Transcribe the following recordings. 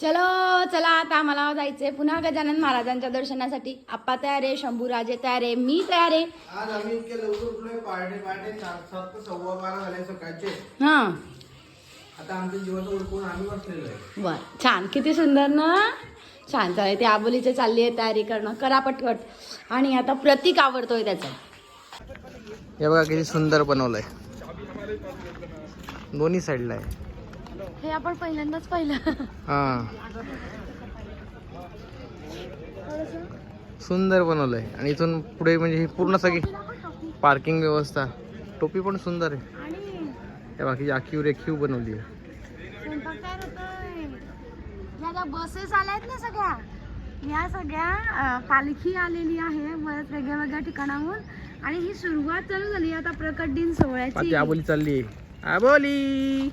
चलो चला आता आम्हाला जायचंय पुन्हा गजानन महाराजांच्या दर्शनासाठी. आप्पा तयार आहे शंभूराजे तयार आहे मी तयार आहे. आज आम्ही इतक्या लवकर उठलोय पहाटे पहाटे सात सात ते सव्वा बारा झाले सकाळचे. हा. आता आमच्या जीवाचं ओळखून आम्ही बसलेलो आहे. बर छान. किती सुंदर ना? छान चालेल ते आबोलीचे चालली आहे तयारी करणं. करा पटकट आणि आता प्रतीक आवडतोय त्याचा. हे बघा किती सुंदर बनवलंय. दोन्ही साईडला आहे. हे आपण पहिल्यांदाच पाहिलं. हा. सुंदर बनवलंय. आणि इथून पुढे म्हणजे ही पूर्ण सगळी पार्किंग व्यवस्था. टोपी पण सुंदर आहे. आणि त्या बाकीची आखीव रेखीव बनवली आहे. बसेस आल्यात ना सगळ्या ह्या सगळ्या पालखी आलेली आहे बऱ्याच वेगळ्या वेगळ्या ठिकाणाहून. आणि ही सुरुवात चालू झाली आता प्रकट दिन सोहळ्याची. आबोली चालली आबोली!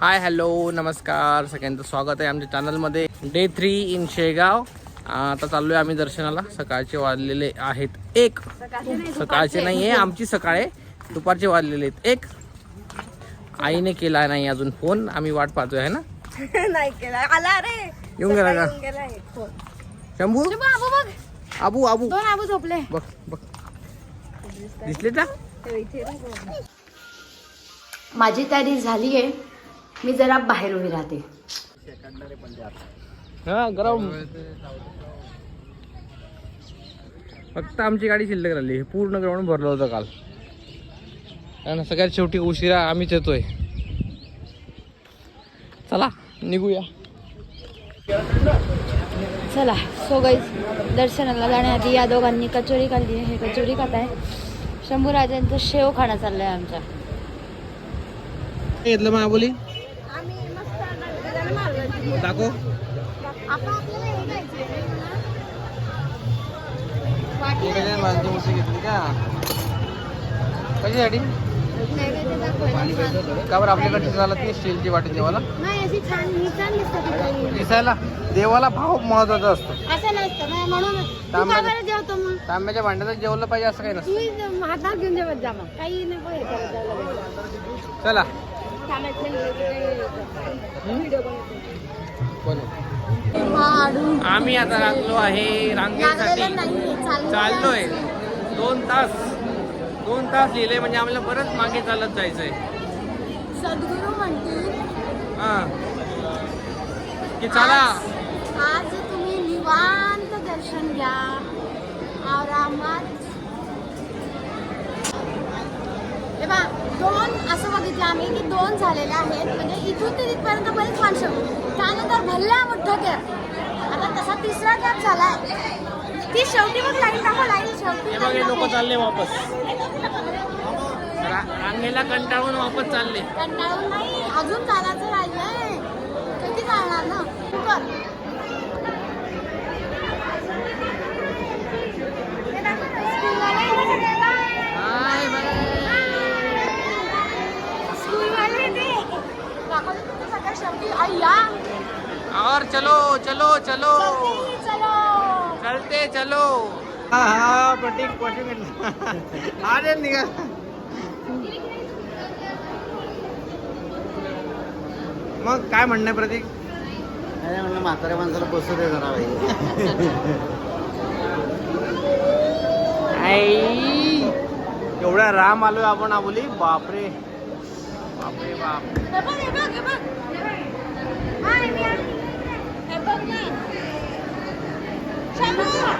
हाय हॅलो नमस्कार. सगळ्यांचं स्वागत आहे आमच्या चॅनलमध्ये. Day three in Shegaon. आता चाललोय आम्ही दर्शनाला. सकाळचे वाजलेले आहेत एक. सकाळचे नाही, आहे आमची सकाळ. आहे दुपारचे वाजलेले आहेत एक. आईने केला नाही अजून फोन. आम्ही वाट पाहतोय आहे ना? नाही केला. आला रे. येऊन गेला का? शंभू? आबू बघ. आबू आबू. दोन आबू झोपले. बघ बघ. दिसले का? माझी तयारी झाली आहे मी जरा बाहेर उभी राहते. हा ग्राउंड फक्त आमची गाडी शिल्लक राहिली. पूर्ण ग्राउंड भरलं होतं काल. कारण सगळ्यात शेवटी उशिरा आम्हीच येतोय. चला निघूया. चला सो गाईज दर्शनाला जाण्याआधी या दोघांनी कचोरी खाल्ली आहे. हे कचोरी खात आहे शंभूराजांचं शेव खाणं चाललंय आमच्या. घेतलं मग दाखव. घेतली का? कशासाठी? का बरं? आपल्याकडे झालं ती स्टीलची वाटी देवाला? ही दिसायला देवाला भाव महत्त्वाचा असतो. तांब्याच्या भांड्यात जेवलं पाहिजे असं काही नसतं. हातात घेऊन जेवत जा काही हे. चला. आम्ही आता लागलो आहे रांगेसाठी. चाललोय. दोन तास. दोन तास लिहिले म्हणजे आम्हाला परत मागे चालत जायचंय. हा. की चला. आज तुम्ही निवांत दर्शन घ्या. आरामात हे बा दोन असं बघितलं आम्ही की दोन झालेले आहेत. म्हणजे इथून ते तिथपर्यंत बरेच माणसं. त्यानंतर भल्ला मोठा गॅप आता तसा तिसरा गॅप झालाय. ती शेवटी मग लाईन टाकू लाईन शेवटी बघ हे लोक चालले वापस. रांगेला कंटाळून वापस चालले. कंटाळून नाही अजून चालायचं राहिलंय किती चालणार ना तू कर हे दाखव ना, स्कूलवाले इथे सगळ्याला. हाय स्कूलवाले ते. दाखवलं तुमचं सगळं शेवटी अय्या और चलो चलो। चलो चलते चलो। हा हा प्रतीक प्रतीक अरे निघा मग काय म्हणणं आहे प्रतीक? अरे म्हणलं म्हाताऱ्या माणसाला बसू दे जरा आई एवढ्या राम आलोय आपण आबोली बापरे. बापरे बाप. हे बघ हे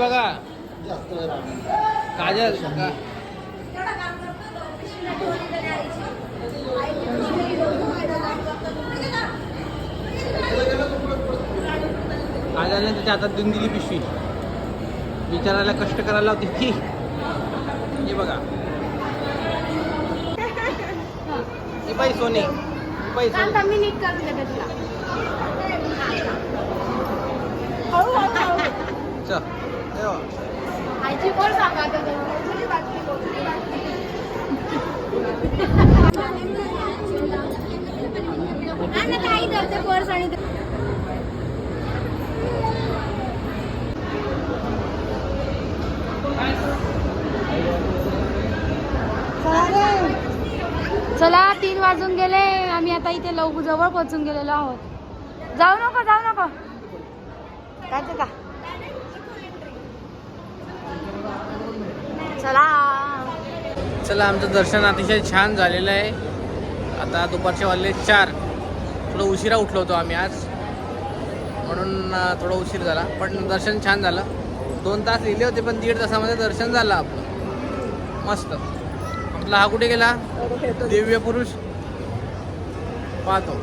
बघा. काजल. का काजलने त्याच्या हातात देऊन दिली पिशवी. विचारायला कष्ट करायला होती ती. हे बघा. बाई सोनी. सोनी. आईची कोण सांगा पर्स आणि चला तीन वाजून गेले. आम्ही आता इथे लवकर जवळ पोहोचून गेलेलो आहोत. जाऊ नको जाऊ नको. काय का? चला. चला आमचं दर्शन अतिशय छान झालेलं आहे. आता दुपारचे वाजले चार. थोडं उशिरा उठलो होतो आम्ही आज. म्हणून थोडं थोडा उशीर झाला. पण दर्शन छान झालं. दोन तास लिहिले होते पण दीड तासामध्ये दर्शन झालं आपलं. मस्त. आपला हा कुठे गेला? दिव्य पुरुष. पाहतो.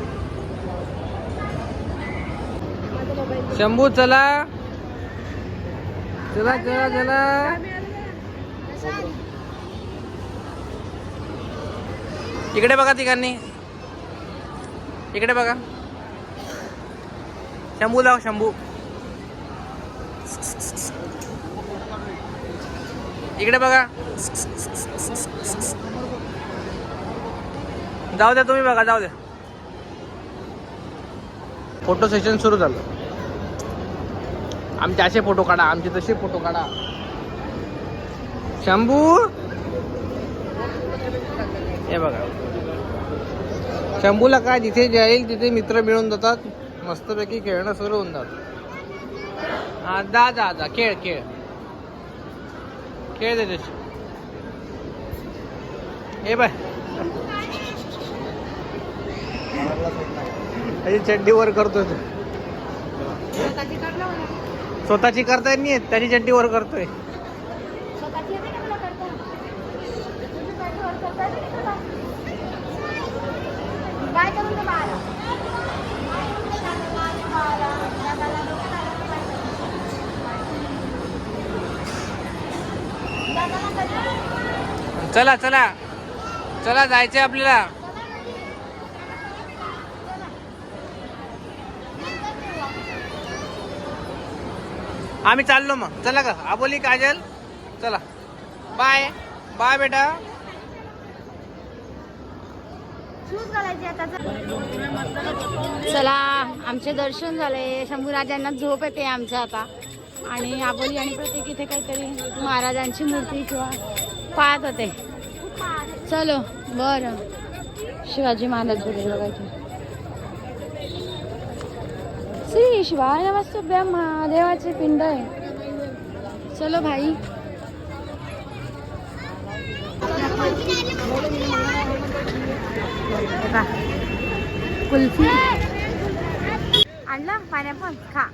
शंभू चला. चला चला चला. इकडे बघा तिघांनी. इकडे बघा. शंभू लाव शंभू. इकडे बघा. जाऊ द्या तुम्ही बघा जाऊ द्या. फोटो सेशन सुरू झालं. आमचे असे फोटो काढा आमचे तसे फोटो काढा. शंभू? हे बघा. शंभूला काय जिथे जाईल तिथे मित्र मिळून जातात. मस्तपैकी खेळणं सुरू होऊन जात. हा जा जा जा. खेळ खेळ. खेळ दे हे बाय त्याची चड्डी वर करतोय तो. स्वतःची करता येत नाही त्याची चड्डी वर करतोय स्वतःची येते का तुला करता? तुझी पॅन्ट वर करता येते का तुला? काय करून दे बाळाला? बाळाला, दादाला, दादाला करता? चला चला. चला जायचंय आपल्याला. आम्ही चाललो मग. चला का आबोली काजल. चला. बाय. बाय बेटा. चला आमचे दर्शन झाले. शंभूराजांना झोप येते आमच्या आता. आणि आबोली आणि प्रत्येक इथे काहीतरी महाराजांची मूर्ती किंवा पाहत होते. चलो बर. शिवाजी महाराज वगैरे बघायचे. श्री शिवाय वास्तू ब्रह्मा देवाचे पिंड आहे. चलो भाई. बघा. कुल्फी. आणलं? पायनॅपल खा.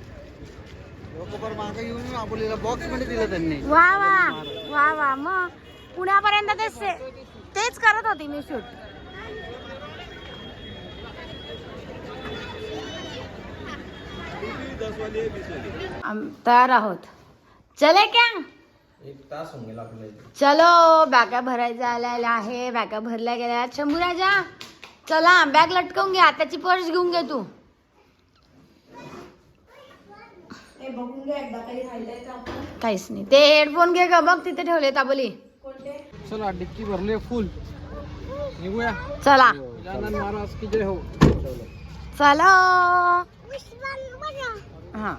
मागे येऊन आबोलीला बॉक्समध्ये दिलं त्यांनी. वा वा. वा वा. मग पुण्यापर्यंत तेच तेच करत होती मी शूट तयार आहोत. चले क्या? एक तास होऊन गेला आपल्याला चलो बॅगा भरायचा आलेला आहे. बॅगा भरल्या गेल्या. आहेत. शंभू राजा चला बॅग लटकवून घे आताची पर्स घेऊन घे तू. काहीच नाही. ते हेडफोन घे ग बघ तिथे ठेवले ताबली चला डिक्की भरले फुल निघूया. चला. महाराज की जय हो. चलो. हा.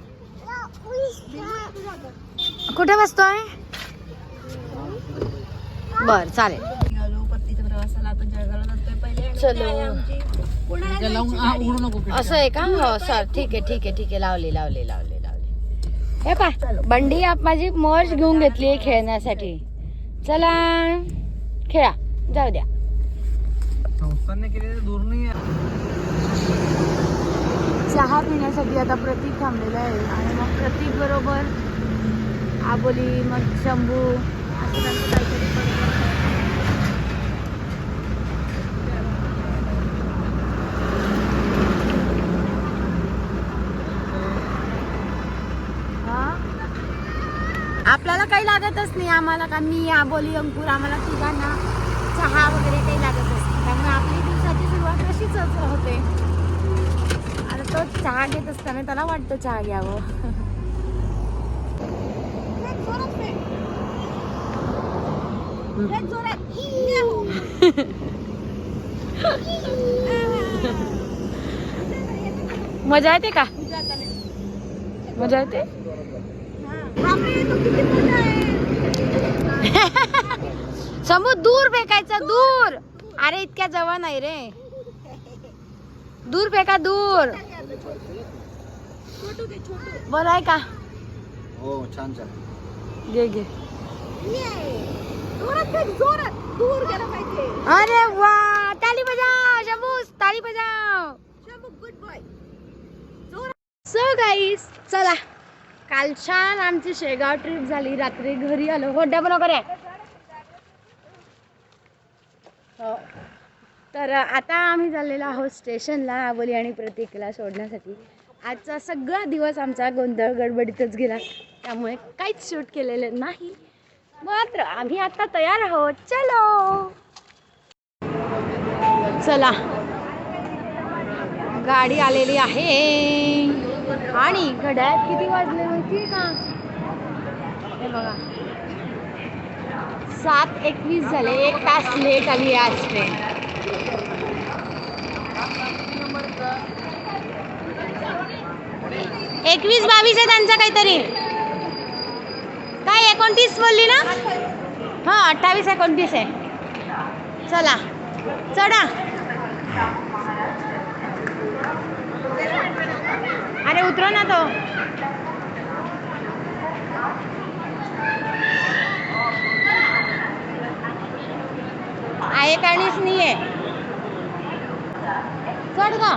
कुठे बसतोय? बर चालेल. चलो. असं आहे का? हो सर ठीक आहे ठीक आहे ठीक आहे. लावली लावली लावली लावली. हे पा बंडी आप माझी मर्ज घेऊन घेतली आहे खेळण्यासाठी. चला खेळा. जाऊ द्या. संस्थांनी केलेलं दूर नाही चहा पिण्यासाठी आता प्रतीक थांबलेला आहे. आणि मग प्रतीक बरोबर आबोली मग शंभू असं त्यांचं काहीतरी जेवायला काही लागतच नाही आम्हाला का मी आबोली अंकुर आम्हाला तिघांना चहा वगैरे काही लागतच नाही. त्यामुळे आपली दिवसाची सुरुवात अशीच होते. आता तो चहा घेत असताना त्याला वाटतं चहा घ्यावं. मजा येते का? मजा येते? समू दूर फेकायचं दूर. अरे इतक्या जवळ नाही रे. दूर फेका दूर. बरं आहे का हो छान छान. घे घे. अरे वा ताली बजाव शंभू ताली बजाव. सो गाईस चला. काल छान आमची शेगाव ट्रिप झाली. रात्री घरी आलो. हो पण वगैरे. हो. तर आता आम्ही झालेलो आहोत स्टेशनला आबोली आणि प्रतीकला सोडण्यासाठी. आजचा सगळा दिवस आमचा गोंधळ गडबडीतच गेला. त्यामुळे काहीच शूट केलेलं नाही. मात्र आम्ही आता तयार आहोत. चलो. चला. गाडी आलेली आहे. आणि घड्याळात किती वाजले माहिती का? हे बघा. सात एकवीस झाले. एक तास लेट आली आज ट्रेन एकवीस बावीस आहे त्यांचा काहीतरी. काय एकोणतीस बोलली ना? हा अठ्ठावीस एकोणतीस आहे. चला. चढा. अरे उतरो ना तो. आहे नाही आहे चढ का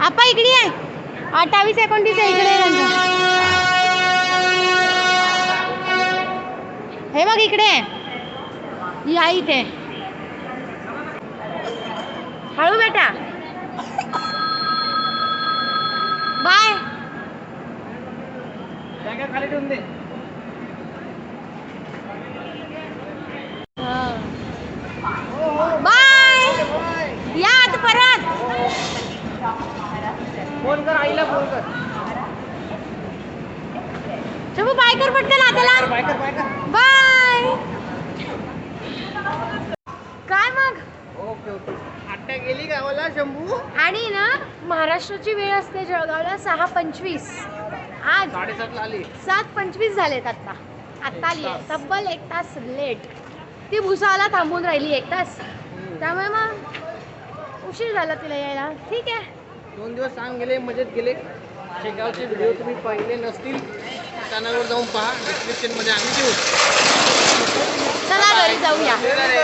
आपा इकडे आहे अठ्ठावीस एकोणतीस आहे इकडे हे बघ इकडे आहे. या इथे. हळू बेटा. बाय. खाली ठेवून दे. बाय. या आता परत. फोन कर आईला फोन कर. बाय कर पटकन आताला बाय कर बाय कर बाय काय मग ओके ओके आट्या गेली गावाला शंभू आणि ना महाराष्ट्राची वेळ असते जळगावला सहा पंचवीस. आज साडेसातला आली. सात पंचवीस झालेत आता. आत्ता आली आहे. तब्बल एक तास लेट. ती भुसावळला थांबून राहिली एक तास. त्यामुळे मग उशीर झाला तिला यायला. ठीक आहे. दोन दिवस सांग गेले मजेत गेले. शेगावचे व्हिडिओ तुम्ही पाहिले नसतील चॅनलवर जाऊन पहा. डिस्क्रिप्शनमध्ये आम्ही देऊ. चला घरी जाऊया.